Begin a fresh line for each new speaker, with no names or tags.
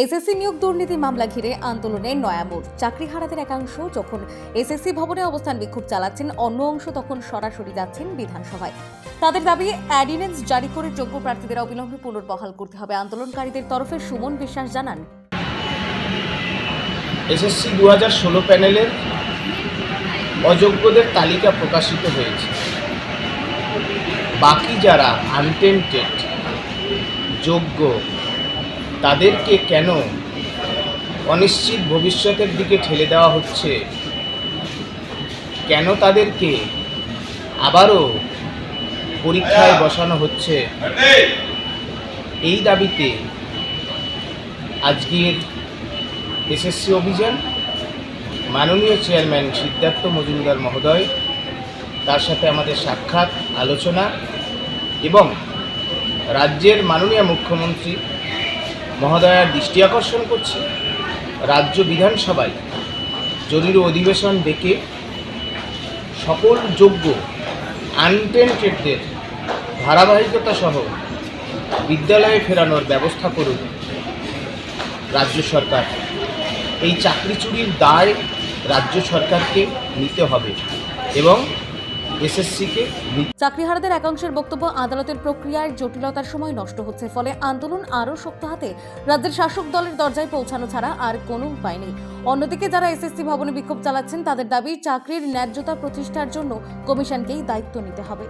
SSC নিয়োগ দুর্নীতি মামলা ঘিরে আন্দোলনে নয়ামোড় চাকরিহারাদের একাংশ যখন এসএসসি ভবনে অবস্থান বিক্ষোভ চালাচ্ছেন, অন্য অংশ তখন সরাসরি যাচ্ছেন বিধানসভায়। তাদের দাবি, অ্যাডিনেন্স জারি করে যোগ্য প্রার্থীদের অবিলম্বে পুনর্বহাল করতে হবে। আন্দোলনকারীদের তরফে সুমন বিশ্বাস জানান।
এসএসসি দু হাজার ষোলো প্যানেলের অযোগ্যদের তালিকা প্রকাশিত হয়েছে। বাকি যারা আনটেন্টেড যোগ্য তাদেরকে কেন অনিশ্চিত ভবিষ্যতের দিকে ঠেলে দেওয়া হচ্ছে? কেন তাদেরকে আবারও পরীক্ষায় বসানো হচ্ছে? এই দাবিতে আজকের এসএসসি অভিযান, মাননীয় চেয়ারম্যান সিদ্ধার্থ মজুমদার মহোদয়, তার সাথে আমাদের সাক্ষাৎ, আলোচনা এবং রাজ্যের মাননীয় মুখ্যমন্ত্রী মহোদয়ার দৃষ্টি আকর্ষণ করছি। রাজ্য বিধানসভায় জরুরি অধিবেশন ডেকে সকল যোগ্য আনটেন্টেডদের ধারাবাহিকতা সহ বিদ্যালয়ে ফেরানোর ব্যবস্থা করুন রাজ্য সরকার। এই চাকরি চুরির দায় রাজ্য সরকারকে নিতে হবে এবং
চাকরিহারাদের একাংশের বক্তব্য আদালতের প্রক্রিয়ার জটিলতার সময় নষ্ট হচ্ছে, ফলে আন্দোলন আরও শক্ত হাতে রাজ্যের শাসক দলের দরজায় পৌঁছানো ছাড়া আর কোনো উপায় নেই। অন্যদিকে যারা এসএসসি ভবনে বিক্ষোভ চালাচ্ছেন, তাদের দাবি, চাকরির ন্যায্যতা প্রতিষ্ঠার জন্য কমিশনকেই দায়িত্ব নিতে হবে।